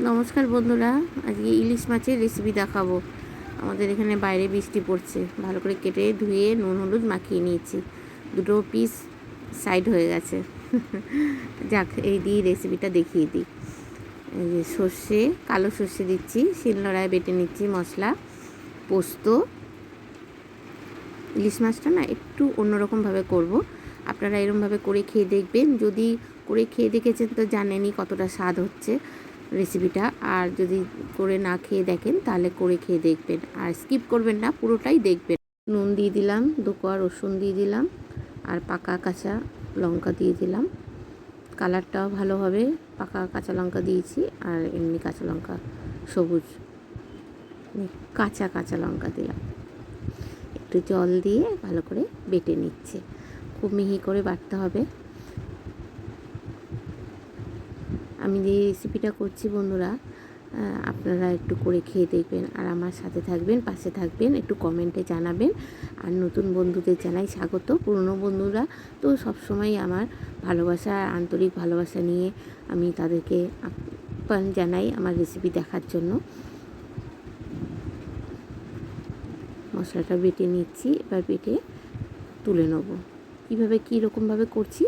নমস্কার বন্ধুরা, আজকে ইলিশ মাছের রেসিপি দেখাবো। আমাদের এখানে বাইরে বৃষ্টি পড়ছে, ভালো করে কেটে ধুয়ে নুন, হলুদ মাখিয়ে নিয়েছি। দুটো পিস সাইড হয়ে গেছে। যাক, এই দিয়ে রেসিপিটা দেখিয়ে দিই। এই যে সর্ষে, কালো সর্ষে দিচ্ছি, শিলনোড়ায় বেটে নিচ্ছি মশলা, পোস্ত। ইলিশ মাছটা না একটু অন্যরকমভাবে করব। আপনারা এরমভাবে করে খেয়ে দেখবেন। যদি করে খেয়ে দেখেছেন তো জানেনই কতটা স্বাদ হচ্ছে। রেসিপিটা আর যদি করে না খেয়ে দেখেন, তাহলে করে খেয়ে দেখবেন। আর স্কিপ করবেন না, পুরোটাই দেখবেন। নুন দিয়ে দিলাম দু কোয়া রসুন দিয়ে দিলাম, আর পাকা কাঁচা লঙ্কা দিয়ে দিলাম। কালারটাও ভালো হবে। পাকা কাঁচা লঙ্কা দিয়েছি, আর এমনি কাঁচা লঙ্কা, সবুজ। মানে কাঁচা কাঁচা লঙ্কা দিলাম। একটু জল দিয়ে ভালো করে বেটে নিচ্ছে। খুব মিহি করে বাটতে হবে। আমি যে রেসিপিটা করছি বন্ধুরা আপনারা একটু করে খেয়ে দেখবেন। আর আমার সাথে থাকবেন, পাশে থাকবেন, একটু কমেন্টে জানাবেন। আর নতুন বন্ধুদের জানাই স্বাগত, পুরনো বন্ধুরা। তো সবসময় আমার ভালোবাসা, আন্তরিক ভালোবাসা নিয়ে আমি তাদেরকে আপ্যায়ন জানাই আমার রেসিপি দেখার জন্য। মশলাটা বেটে নিচ্ছি, এবার বেটে তুলে নেব। কীভাবে কী রকমভাবে করছি,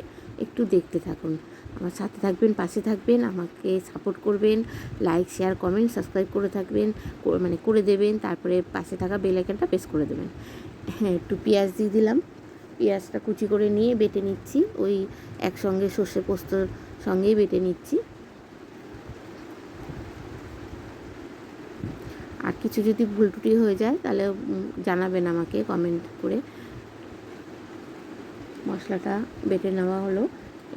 একটু দেখতে থাকুন। আমার সাথে থাকবেন, পাশে থাকবেন, আমাকে সাপোর্ট করবেন লাইক শেয়ার কমেন্ট সাবস্ক্রাইব করে থাকবেন মানে করে দেবেন, তারপরে পাশে থাকা বেল আইকনটা প্রেস করে দেবেন। হ্যাঁ একটু পেঁয়াজ দিয়ে দিলাম। পেঁয়াজটা কুচি করে নিয়ে বেটে নিচ্ছি, ওই একসঙ্গে সর্ষে পোস্তর সঙ্গেই বেটে নিচ্ছি। আর কিছু যদি ভুল টুটি হয়ে যায়, তাহলে জানাবেন আমাকে কমেন্ট করে। মশলাটা বেটে নেওয়া হলো।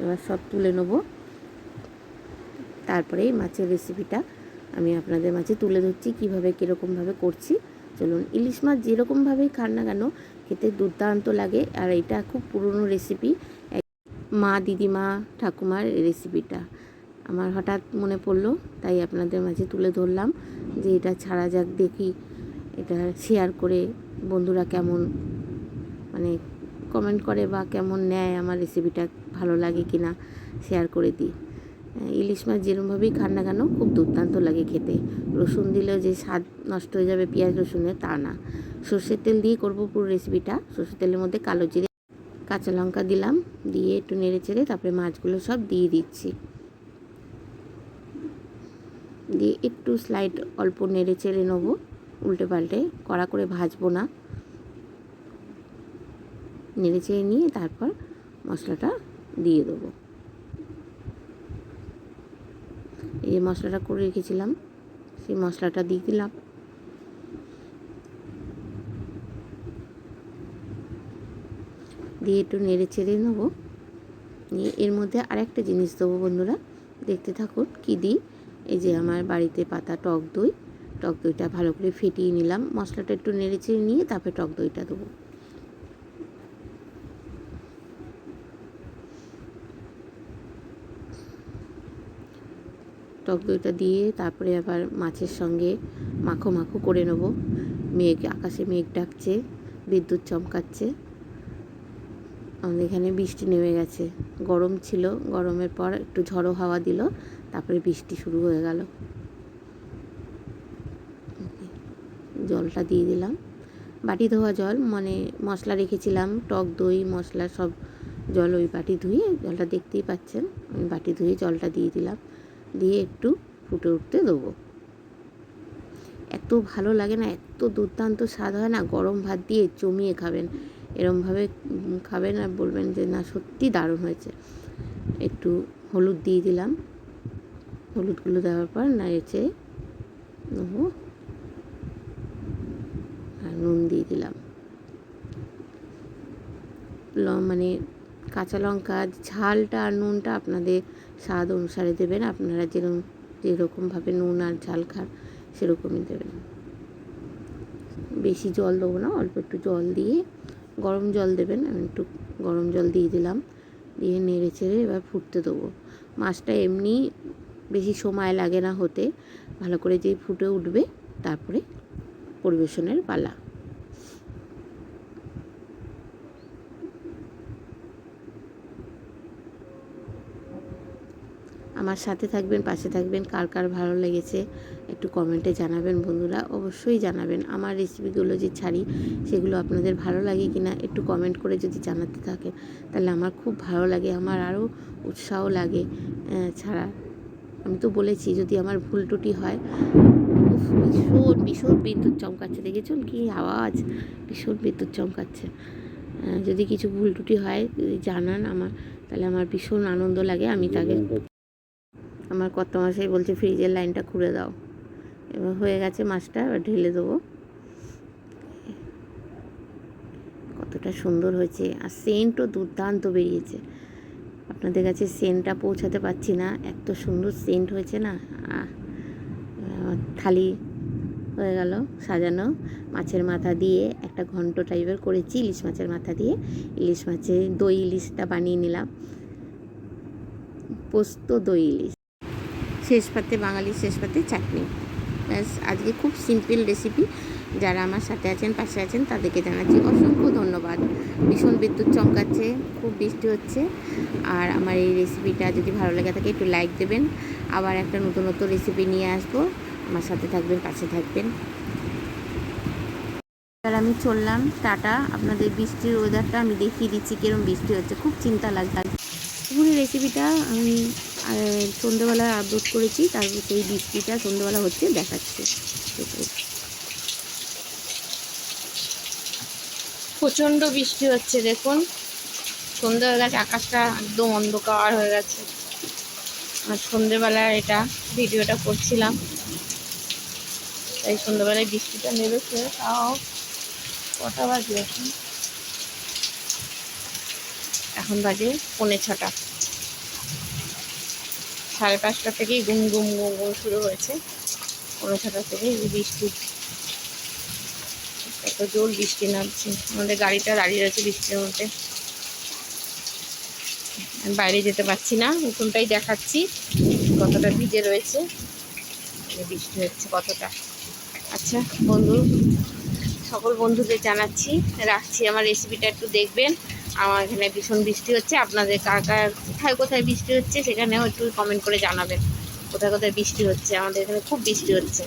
এবার সব তুলে নেব। তারপরে মাছের রেসিপিটা আমি আপনাদের মাঝে তুলে ধরছি, কীভাবে, কীরকমভাবে করছি। চলুন, ইলিশ মাছ যেরকমভাবেই খান না কেন, খেতে দুর্দান্ত লাগে। আর এটা খুব পুরনো রেসিপি মা, দিদিমা, ঠাকুমার রেসিপিটা আমার হঠাৎ মনে পড়ল, তাই আপনাদের মাঝে তুলে ধরলাম যে এটা ছাড়া যাক দেখি, এটা শেয়ার করে বন্ধুরা কেমন মানে কমেন্ট করে বা কেমন নেয়, আমার রেসিপিটা ভালো লাগে কি না শেয়ার করে দিই। ইলিশ মাছ যেরমভাবেই খান না কেন, খুব দুর্দান্ত লাগে খেতে। রসুন দিলেও যে স্বাদ নষ্ট হয়ে যাবে পেঁয়াজ রসুনের তা না। সর্ষের তেল দিয়ে করব পুরো রেসিপিটা সর্ষের তেলের মধ্যে কালো জিরে, কাঁচা লঙ্কা দিলাম, দিয়ে একটু নেড়ে চেড়ে তারপরে মাছগুলো সব দিয়ে দিচ্ছি। দিয়ে একটু স্লাইড অল্প নেড়ে চেড়ে নেব, উল্টে পাল্টে, কড়া করে ভাজবো না। নেড়ে চেড়ে নিয়ে তারপর মশলাটা দিয়ে দেবো। এই মশলাটা করে রেখেছিলাম, সেই মশলাটা দিয়ে দিলাম। দিয়ে একটু নেড়ে চেড়ে নেব। নিয়ে এর মধ্যে আরেকটা জিনিস দেবো বন্ধুরা, দেখতে থাকুন কী দিই। এই যে আমার বাড়িতে পাতা টক দই, টক দইটা ভালো করে ফেটিয়ে নিলাম। মশলাটা একটু নেড়ে চেড়ে নিয়ে তারপরে টক দইটা দেবো। টক দইটা দিয়ে তারপরে আবার মাছের সঙ্গে মাখো মাখো করে নেব। মেঘ আকাশে মেঘ ডাকছে, বিদ্যুৎ চমকাচ্ছে। আমাদের এখানে বৃষ্টি নেমে গেছে। গরম ছিল, গরমের পর একটু ঝড়ো হাওয়া দিল, তারপরে বৃষ্টি শুরু হয়ে গেল। জলটা দিয়ে দিলাম। বাটি ধোয়া জল মানে মশলা রেখেছিলাম, টক দই, মশলা সব জল ওই বাটি ধুয়ে, জলটা দেখতেই পাচ্ছেন, আমি বাটি ধুয়ে জলটা দিয়ে দিলাম। দিয়ে একটু ফুটে উঠতে দেবো। এত ভালো লাগে না, এত দুর্দান্ত স্বাদ হয় না? গরম ভাত দিয়ে জমিয়ে খাবেন। এরমভাবে খাবেন আর বলবেন যে, না সত্যি দারুণ হয়েছে। একটু হলুদ দিয়ে দিলাম। হলুদগুলো দেওয়ার পর নাড়েছে নেব আর নুন দিয়ে দিলাম। ল মানে কাঁচা লঙ্কা, ঝালটা আর নুনটা আপনাদের স্বাদ অনুসারে দেবেন। আপনারা যেরকম যেরকমভাবে নুন আর ঝাল খান, সেরকমই দেবেন। বেশি জল দেবো না, অল্প একটু জল দিয়ে, গরম জল দেবেন। আমি একটু গরম জল দিয়ে দিলাম, দিয়ে নেড়ে চেড়ে এবার ফুটতে দেবো। মাছটা এমনি বেশি সময় লাগে না হতে। ভালো করে যেই ফুটে উঠবে, তারপরে পরিবেশনের পালা। আমার সাথে থাকবেন, পাশে থাকবেন, কার কার ভালো লেগেছে একটু কমেন্টে জানাবেন বন্ধুরা। অবশ্যই জানাবেন আমার রেসিপিগুলো যে ছাড়ি, সেগুলো আপনাদের ভালো লাগে কি না একটু কমেন্ট করে যদি জানাতে থাকে, তাহলে আমার খুব ভালো লাগে, আমার আরও উৎসাহ লাগে ছাড়া। আমি তো বলেছি, যদি আমার ভুল ত্রুটি হয় ভীষণ ভীষণ বিদ্যুৎ চমকাচ্ছে, দেখেছেন কি আওয়াজ? ভীষণ বিদ্যুৎ চমকাচ্ছে। যদি কিছু ভুল ত্রুটি হয়, যদি জানান আমার, তাহলে আমার ভীষণ আনন্দ লাগে, আমি তাকে আমার কত মাসেই বলছে, ফ্রিজের লাইনটা খুলে দাও। এবার হয়ে গেছে মাছটা, এবার ঢেলে দেবো। কতটা সুন্দর হয়েছে। আর সেন্টও দুর্দান্ত বেরিয়েছে। আপনাদের কাছে সেন্টটা পৌঁছাতে পারছি না। এত সুন্দর সেন্ট হয়েছে না? থালি হয়ে গেল সাজানো। মাছের মাথা দিয়ে একটা ঘন্ট টাইপের করেছি, ইলিশ মাছের মাথা দিয়ে। ইলিশ মাছের দই ইলিশটা বানিয়ে নিলাম। পোস্ত দই ইলিশ। শেষ পাতে বাঙালি শেষ পাতে চাটনি। ব্যাস, আজকে খুব সিম্পল রেসিপি যারা আমার সাথে আছেন, পাশে আছেন, তাদেরকে জানাচ্ছি অসংখ্য ধন্যবাদ। ভীষণ বিদ্যুৎ চমকাচ্ছে, খুব বৃষ্টি হচ্ছে। আর আমার এই রেসিপিটা যদি ভালো লেগে থাকে, একটু লাইক দেবেন। আবার একটা নতুন নতুন রেসিপি নিয়ে আসব। আমার সাথে থাকবেন, পাশে থাকবেন। এবার আমি চললাম, টাটা। আপনাদের বৃষ্টির ওয়েদারটা আমি দেখিয়ে দিচ্ছি কিরম বৃষ্টি হচ্ছে। খুব চিন্তা লাগছে। রেসিপিটা আমি সন্ধ্যেবেলায় আপলোড করেছি তারপর সেই বৃষ্টিটা সন্ধ্যেবেলা হচ্ছে, দেখাচ্ছি। প্রচণ্ড বৃষ্টি হচ্ছে, দেখুন। সন্ধ্যে হয়ে গেছে আকাশটা একদম অন্ধকার হয়ে গেছে। আর সন্ধ্যেবেলায় এটা ভিডিওটা করছিলাম। তাই সন্ধ্যেবেলায় বৃষ্টিটা নেমেছে, তাও কটা বাজে এখন? এখন বাজে পৌনে ছটা। সাড়ে পাঁচটা থেকেই গুম গুম গুম গুম শুরু হয়েছে। পৌনে ছটা থেকে বৃষ্টি। এত জোর বৃষ্টি নামছে। আমাদের গাড়িটা দাঁড়িয়ে রয়েছে বৃষ্টির মধ্যে। বাইরে যেতে পারছি না। উঠোনটাই দেখাচ্ছি কতটা ভিজে রয়েছে। বৃষ্টি হচ্ছে কতটা। আচ্ছা বন্ধু, সকল বন্ধুদের জানাচ্ছি। রাখছি। আমার রেসিপিটা একটু দেখবেন। আমার এখানে ভীষণ বৃষ্টি হচ্ছে। আপনাদের কার কার, কোথায় কোথায় বৃষ্টি হচ্ছে সেখানেও একটু কমেন্ট করে জানাবেন। কোথায় কোথায় বৃষ্টি হচ্ছে? আমাদের এখানে খুব বৃষ্টি হচ্ছে।